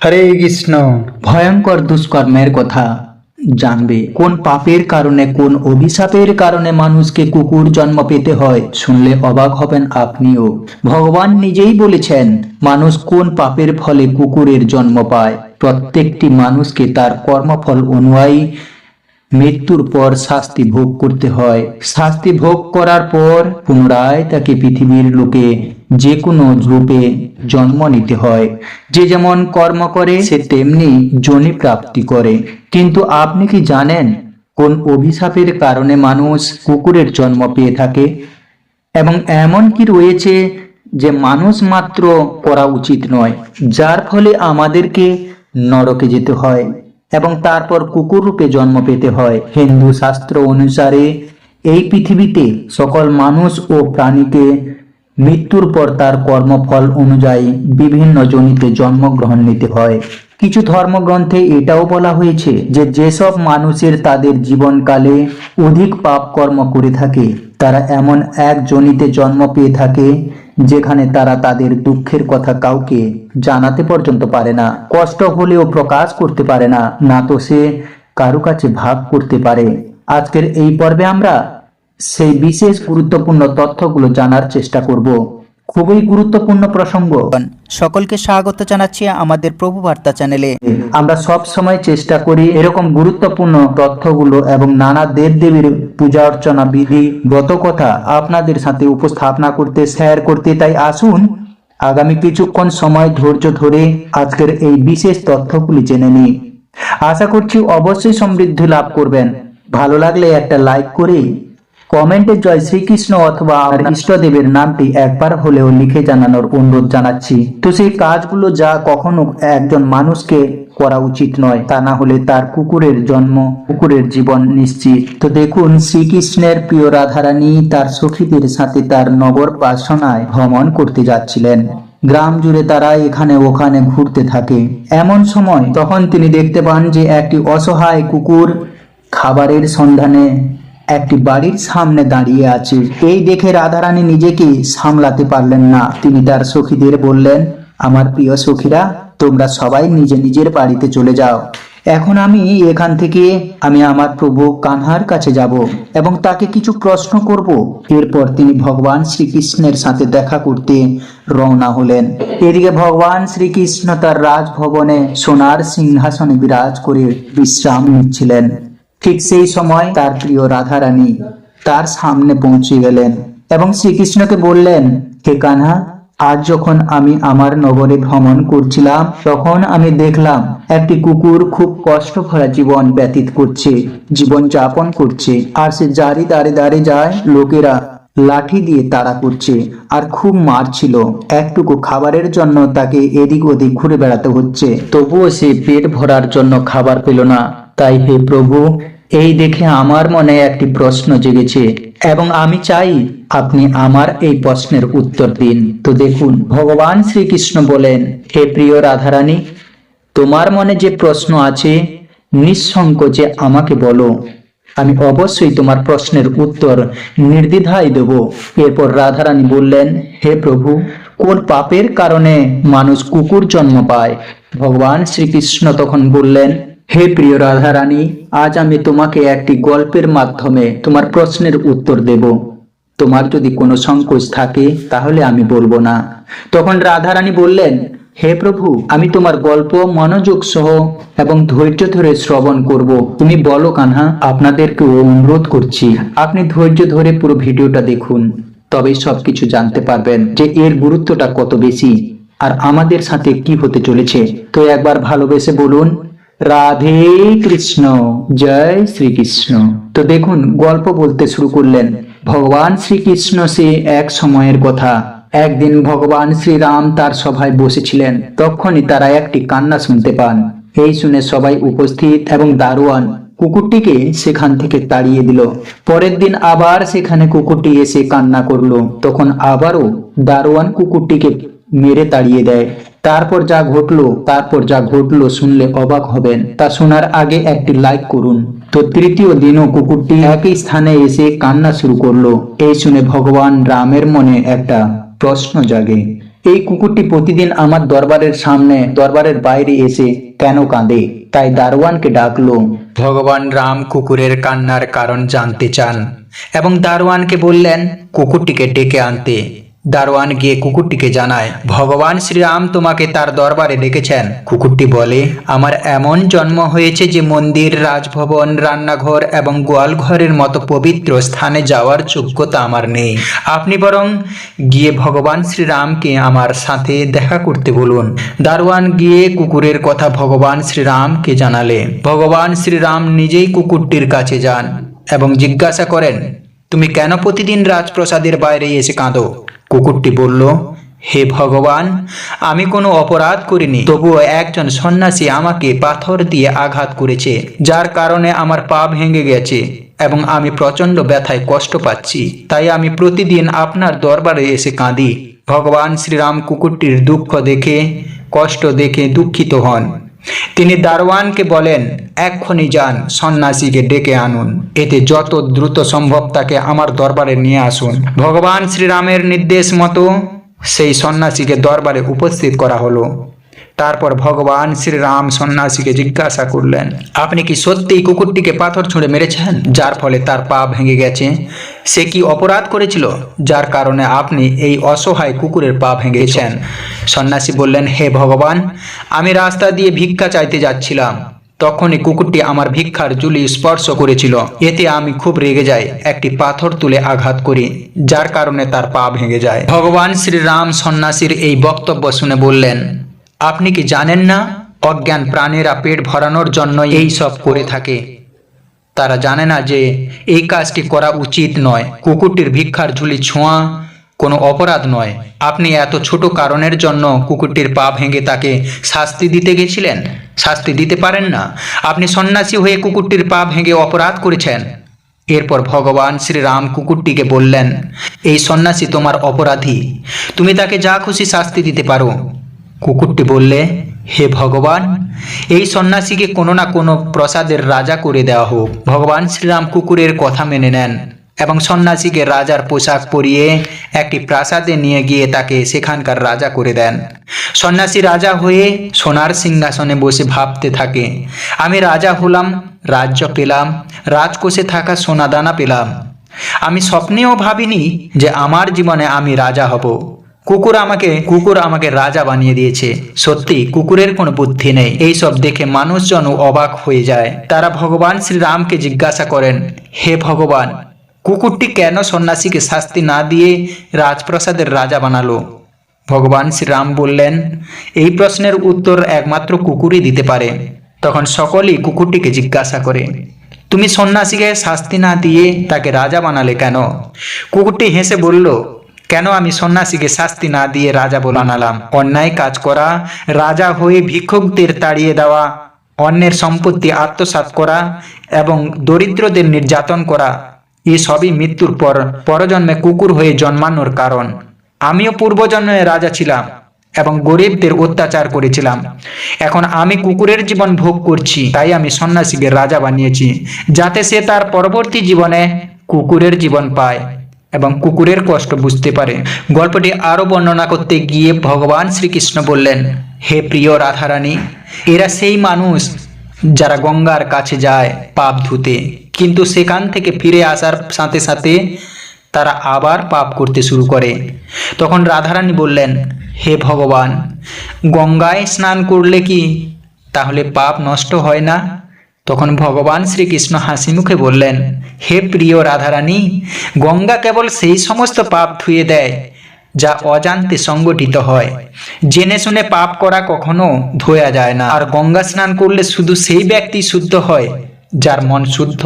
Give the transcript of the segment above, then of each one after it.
হরে কৃষ্ণ। ভয়ঙ্কর দুষ্কর্মের কথা জানবে। কোন পাপের কারণে, কোন অভিশাপের কারণে মানুষকে কুকুর জন্ম পেতে হয়, শুনলে অবাক হবেন আপনিও। ভগবান নিজেই বলেছেন, মানুষ কোন পাপের ফলে কুকুরের জন্ম পায়? প্রত্যেকটি মানুষকে তার কর্মফল অনুযায়ী মৃত্যুর পর শাস্তি ভোগ করতে হয়। শাস্তি ভোগ করার পর পুনরায় তাকে পৃথিবীর লোকে যে কোনো রূপে জন্ম নিতে হয়। যে যেমন কর্ম করে, সে তেমনি জনি প্রাপ্তি করে। কিন্তু আপনি কি জানেন কোন অভিশাপের কারণে মানুষ কুকুরের জন্ম পেয়ে থাকে? এবং এমন কি রয়েছে যে মানুষ মাত্র করা উচিত নয়, যার ফলে আমাদেরকে নরকে যেতে হয় এবং তারপর কুকুর রূপে জন্ম পেতে হয়। হিন্দু শাস্ত্র অনুসারে এই পৃথিবীতে সকল মানুষ ও প্রাণীকে মৃত্যুর পর তার কর্মফল অনুযায়ী বিভিন্ন জনিতে জন্মগ্রহণ নিতে হয়। কিছু ধর্মগ্রন্থে এটাও বলা হয়েছে যে যেসব মানুষের তাদের জীবনকালে অধিক পাপ কর্ম করে থাকে, তারা এমন এক জনিতে জন্ম পেয়ে থাকে যেখানে তারা তাদের দুঃখের কথা কাউকে জানাতে পর্যন্ত পারে না, কষ্ট হলেও প্রকাশ করতে পারে না না তো সে কারও কাছে ভাগ করতে পারে। আজকের এই পর্বে আমরা সেই বিশেষ গুরুত্বপূর্ণ তথ্যগুলো জানার চেষ্টা করব। খুবই গুরুত্বপূর্ণ প্রসঙ্গ। সকলকে স্বাগত জানাচ্ছি আমাদের প্রভু বার্তা চ্যানেলে। আমরা সব সময় চেষ্টা করি এরকম গুরুত্বপূর্ণ তথ্যগুলো এবং নানা দেব দেবীর পূজা অর্চনা বিধি গত কথা আপনাদের সাথে উপস্থাপনা করতে শেয়ার করতে। তাই আসুন আগামী কিছুক্ষণ সময় ধৈর্য ধরে আজকের এই বিশেষ তথ্যগুলি জেনে নিই। আশা করছি অবশ্যই সমৃদ্ধি লাভ করবেন। ভালো লাগলে একটা লাইক করে কমেন্টে জয় শ্রীকৃষ্ণ অথবা আমার ইষ্টদেবের নামটি একবার হলেও লিখে জানানোর অনুরোধ জানাচ্ছি। তো সেই কাজগুলো যা কখনো একজন মানুষকে করা উচিত নয়, তা না হলে তার কুকুরের জন্ম, কুকুরের জীবন নিশ্চিত। তো দেখুন, শ্রীকৃষ্ণের প্রিয় রাধারানী তার সখীদের সাথে তার নগর বাসনায় ভ্রমণ করতে যাচ্ছিলেন। গ্রাম জুড়ে তারা এখানে ওখানে ঘুরতে থাকে। এমন সময় তখন তিনি দেখতে পান যে একটি অসহায় কুকুর খাবারের সন্ধানে একটি বাড়ির সামনে দাঁড়িয়ে আছে। এই দেখে রাধারানী নিজেকে সামলাতে পারলেন না। তিনি তার সখীদের বললেন, আমার প্রিয় সখীরা, তোমরা সবাই নিজে নিজের বাড়িতে চলে যাও। এখন আমি এখান থেকে, আমি আমার প্রভু কানহার কাছে যাব এবং তাকে কিছু প্রশ্ন করব। এরপর তিনি ভগবান শ্রীকৃষ্ণের সাথে দেখা করতে রওনা হলেন। এদিকে ভগবান শ্রীকৃষ্ণ তার রাজভবনে সোনার সিংহাসনে বিরাজ করে বিশ্রাম নিচ্ছিলেন। ঠিক সেই সময় তার প্রিয় রাধা রানী তার সামনে পৌঁছে গেলেন এবং শ্রীকৃষ্ণকে বললেন, হে কানহা, আজ যখন আমি আমার নগরে ভ্রমণ করছিলাম, তখন আমি দেখলাম একটি কুকুর খুব কষ্ট ভরা জীবন ব্যতীত করছে, জীবন যাপন করছে, আর সে জারি দাঁড়ে দাঁড়ে যায়, লোকেরা লাঠি দিয়ে তাড়া করছে আর খুব মারছিল। একটুকু খাবারের জন্য তাকে এদিক ওদিক ঘুরে বেড়াতে হচ্ছে। তবুও সে পেট ভরার জন্য খাবার পেল না। তাই হে প্রভু এই দেখে আমার মনে একটি প্রশ্ন জেগেছে, এবং আমি চাই আপনি আমার এই প্রশ্নের উত্তর দিন। তো দেখুন, ভগবান শ্রীকৃষ্ণ বলেন, হে প্রিয় রাধারানী, তোমার মনে যে প্রশ্ন আছে নিঃসংকোচে আমাকে বলো। আমি অবশ্যই তোমার প্রশ্নের উত্তর নির্দ্বিধায় দেব। এরপর রাধারানী বললেন, হে প্রভু, কোন পাপের কারণে মানুষ কুকুর জন্ম পায়? ভগবান শ্রীকৃষ্ণ তখন বললেন হে প্রিয় রাধারানী, আজ আমি তোমাকে একটি গল্পের মাধ্যমে তোমার প্রশ্নের উত্তর দেব। তোমার যদি কোনো সংকোচ থাকে, তাহলে আমি বলব না। তখন রাধারানী বললেন, হে প্রভু, আমি তোমার গল্প, মনোযোগ সহ এবং ধৈর্য ধরে শ্রবণ করব। তুমি বলো কানহা আপনাদেরকে অনুরোধ করছি, আপনি ধৈর্য ধরে পুরো ভিডিওটা দেখুন। তবেই সবকিছু জানতে পারবেন যে এর গুরুত্বটা কত বেশি। আর আমাদের সাথে কি হতে চলেছে, তো একবার ভালোবেসে বলুন। রাধে কৃষ্ণ, জয় শ্রীকৃষ্ণ। তো দেখুন, গল্প বলতে শুরু করলেন। ভগবান শ্রীকৃষ্ণ সে এক সময়ের কথা। একদিন ভগবান শ্রীরাম তার সভায় বসেছিলেন। তখনই তারা একটি কান্না শুনতে পান। এই শুনে সবাই উপস্থিত এবং দারোয়ান কুকুরটিকে সেখান থেকে তাড়িয়ে দিল। পরের দিন আবার সেখানে কুকুরটি এসে কান্না করল। তখন আবারও দারোয়ান কুকুরটিকে মেরে তাড়িয়ে দেয়। তারপর যা ঘটলো, তারপর যা ঘটলো শুনলে অবাক হবেন। তা শোনার আগে একটি লাইক করুন। তো তৃতীয় দিনও কুকুরটি একই স্থানে এসে কান্না শুরু করল। এই শুনে ভগবান রামের মনে একটা প্রশ্ন জাগে। এই কুকুরটি প্রতিদিন আমার দরবারের সামনে, দরবারের বাইরে এসে কেন কাঁদে? তাই দারোয়ানকে ডাকলো, ভগবান রাম কুকুরের কান্নার কারণ জানতে চান। এবং দারোয়ানকে বললেন, কুকুরটিকে ডেকে আনতে। দারোয়ান গিয়ে কুকুরটিকে জানায়, ভগবান শ্রীরাম তোমাকে তার দরবারে ডেকেছেন। কুকুরটি বলে, আমার এমন জন্ম হয়েছে যে মন্দির, রাজভবন, রান্নাঘর এবং গোয়ালঘরের মতো পবিত্র স্থানে যাওয়ার যোগ্যতা আমার নেই। আপনি বরং গিয়ে ভগবান শ্রীরামকে আমার সাথে দেখা করতে বলুন। দারোয়ান গিয়ে কুকুরের কথা ভগবান শ্রীরামকে জানালে। ভগবান শ্রীরাম নিজেই কুকুরটির কাছে যান এবং জিজ্ঞাসা করেন, তুমি কেন প্রতিদিন রাজপ্রসাদের বাইরে এসে কাঁদো? কুকুরটি বলল, হে ভগবান, আমি কোনো অপরাধ করিনি। তবুও একজন সন্ন্যাসী আমাকে পাথর দিয়ে আঘাত করেছে, যার কারণে আমার পা ভেঙে গেছে এবং আমি প্রচণ্ড ব্যথায় কষ্ট পাচ্ছি। তাই আমি প্রতিদিন আপনার দরবারে এসে কাঁদি। ভগবান শ্রীরাম কুকুরটির দুঃখ দেখে, কষ্ট দেখে দুঃখিত হন। তিনি দারওয়ানকে বলেন, এক্ষুনি যান, সন্ন্যাসীকে ডেকে আনুন। এতে যত দ্রুত সম্ভব তাকে আমার দরবারে নিয়ে আসুন। ভগবান শ্রীরামের নির্দেশ মতো সেই সন্ন্যাসীকে দরবারে উপস্থিত করা হলো। তারপর ভগবান শ্রীরাম সন্ন্যাসীকে জিজ্ঞাসা করলেন, আপনি কি সত্যিই কুকুরটিকে পাথর ছুঁড়ে মেরেছেন, যার ফলে তার পা ভেঙে গেছে? সে কি অপরাধ করেছিল, যার কারণে আপনি এই অসহায় কুকুরের পা ভেঙেছেন? সন্ন্যাসী বললেন, হে ভগবান, আমি রাস্তা দিয়ে ভিক্ষা চাইতে যাচ্ছিলাম। তখনই কুকুরটি আমার ভিক্ষার জুলি স্পর্শ করেছিল। এতে আমি খুব রেগে যাই, একটি পাথর তুলে আঘাত করি, যার কারণে তার পা ভেঙে যায়। ভগবান শ্রীরাম সন্ন্যাসীর এই বক্তব্য শুনে বললেন আপনি কি জানেন না? অজ্ঞান প্রাণীরা পেট ভরানোর জন্য এই সব করে থাকে। তারা জানে না যে এই কাজটি করা উচিত নয়। কুকুরটির ভিক্ষার ঝুলি ছোঁয়া কোনো অপরাধ নয়। আপনি এত ছোট কারণের জন্য কুকুরটির পা ভেঙে তাকে শাস্তি দিতে গেছিলেন? শাস্তি দিতে পারেন না। আপনি সন্ন্যাসী হয়ে কুকুরটির পা ভেঙে অপরাধ করেছেন। এরপর ভগবান শ্রীরাম কুকুরটিকে বললেন, এই সন্ন্যাসী তোমার অপরাধী। তুমি তাকে যা খুশি শাস্তি দিতে পারো। কুকুরটি বললে, হে ভগবান, এই সন্ন্যাসীকে কোনো না কোনো প্রসাদের রাজা করে দেওয়া হোক। ভগবান শ্রীরাম কুকুরের কথা মেনে নেন এবং সন্ন্যাসীকে রাজার পোশাক পরিয়ে একটি প্রাসাদে নিয়ে গিয়ে তাকে সেখানকার রাজা করে দেন। সন্ন্যাসী রাজা হয়ে সোনার সিংহাসনে বসে ভাবতে থাকে, আমি রাজা হলাম, রাজ্য পেলাম, রাজকোষে থাকা সোনাদানা পেলাম। আমি স্বপ্নেও ভাবিনি যে আমার জীবনে আমি রাজা হব। কুকুর আমাকে কুকুর আমাকে রাজা বানিয়ে দিয়েছে। সত্যি, কুকুরের কোনো বুদ্ধি নেই। এই সব দেখে মানুষজন অবাক হয়ে যায়। তারা ভগবান শ্রীরামকে জিজ্ঞাসা করেন, হে ভগবান, কুকুরটি কেন সন্ন্যাসীকে শাস্তি না দিয়ে রাজপ্রাসাদের রাজা বানালো? ভগবান শ্রীরাম বললেন, এই প্রশ্নের উত্তর একমাত্র কুকুরই দিতে পারে। তখন সকলেই কুকুরটিকে জিজ্ঞাসা করে, তুমি সন্ন্যাসীকে শাস্তি না দিয়ে তাকে রাজা বানালে কেন? কুকুরটি হেসে বলল কেন আমি সন্ন্যাসীকে শাস্তি না দিয়ে রাজা বলে বানালাম অন্যায় কাজ করা, রাজা হয়ে ভিক্ষুকদের তাড়িয়ে দেওয়া, অন্যের সম্পত্তি আত্মসাৎ করা এবং দরিদ্রদের নির্যাতন করা এসবই মৃত্যুর পর, পরজন্মে কুকুর হয়ে জন্মানোর কারণ। আমিও পূর্বজন্মে রাজা ছিলাম এবং গরিবদের অত্যাচার করেছিলাম। এখন আমি কুকুরের জীবন ভোগ করছি, তাই আমি সন্ন্যাসীকে রাজা বানিয়েছি, যাতে সে তার পরবর্তী জীবনে কুকুরের জীবন পায়। এবং কুকুরের কষ্ট বুঝতে পারে। গল্পটি আরও বর্ণনা করতে গিয়ে ভগবান শ্রীকৃষ্ণ বললেন, হে প্রিয় রাধারানী, এরা সেই মানুষ যারা গঙ্গার কাছে যায় পাপ ধুতে। কিন্তু সেখান থেকে ফিরে আসার সাথে সাথে তারা আবার পাপ করতে শুরু করে। তখন রাধারানী বললেন, হে ভগবান, গঙ্গায় স্নান করলে কি তাহলে পাপ নষ্ট হয় না? তখন ভগবান শ্রীকৃষ্ণ হাসি মুখে বললেন, হে প্রিয় রাধারানী, গঙ্গা কেবল সেই সমস্ত পাপ ধুয়ে দেয়, যা অজান্তে সংগঠিত হয়। জেনে শুনে পাপ করা কখনো ধোয়া যায় না। আর গঙ্গা স্নান করলে শুধু সেই ব্যক্তি শুদ্ধ হয়, যার মন শুদ্ধ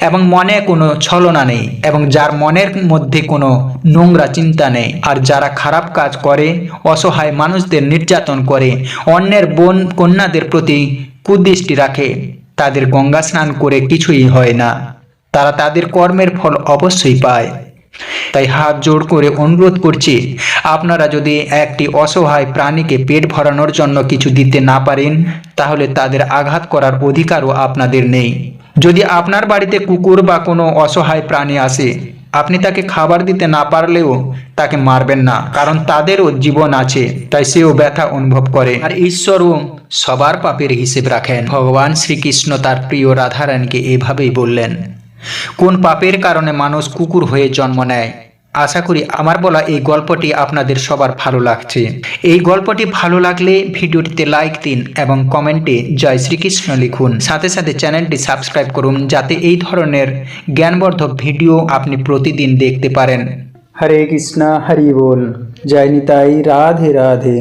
এবং মনে কোনো ছলনা নেই এবং যার মনের মধ্যে কোনো নোংরা চিন্তা নেই। আর যারা খারাপ কাজ করে, অসহায় মানুষদের নির্যাতন করে, অন্যের বোন কন্যাদের প্রতি কুদৃষ্টি রাখে তাদের গঙ্গা স্নান করে কিছুই হয় না। তারা তাদের কর্মের ফল অবশ্যই পায়। তাই হাত জোড় করে অনুরোধ করছি, আপনারা যদি একটি অসহায় প্রাণীকে পেট ভরানোর জন্য কিছু দিতে না পারেন, তাহলে তাদের আঘাত করার অধিকারও আপনাদের নেই। যদি আপনার বাড়িতে কুকুর বা কোনো অসহায় প্রাণী আসে আপনি তাকে খাবার দিতে না পারলেও তাকে মারবেন না, কারণ তাদেরও জীবন আছে, তাই সেও ব্যথা অনুভব করে। আর ঈশ্বরও সবার পাপের হিসেব রাখেন। ভগবান শ্রীকৃষ্ণ তার প্রিয় রাধারানীকে এভাবেই বললেন, কোন পাপের কারণে মানুষ কুকুর হয়ে জন্ম নেয় আশা করি আমার বলা এই গল্পটি আপনাদের সবার ভালো লাগছে। এই গল্পটি ভালো লাগলে ভিডিওটিতে লাইক দিন এবং কমেন্টে জয় শ্রীকৃষ্ণ লিখুন। সাথে সাথে চ্যানেলটি সাবস্ক্রাইব করুন যাতে এই ধরনের জ্ঞানবর্ধক ভিডিও আপনি প্রতিদিন দেখতে পারেন। হরে কৃষ্ণা, হরি বল। জয় নিতাই, রাধে রাধে।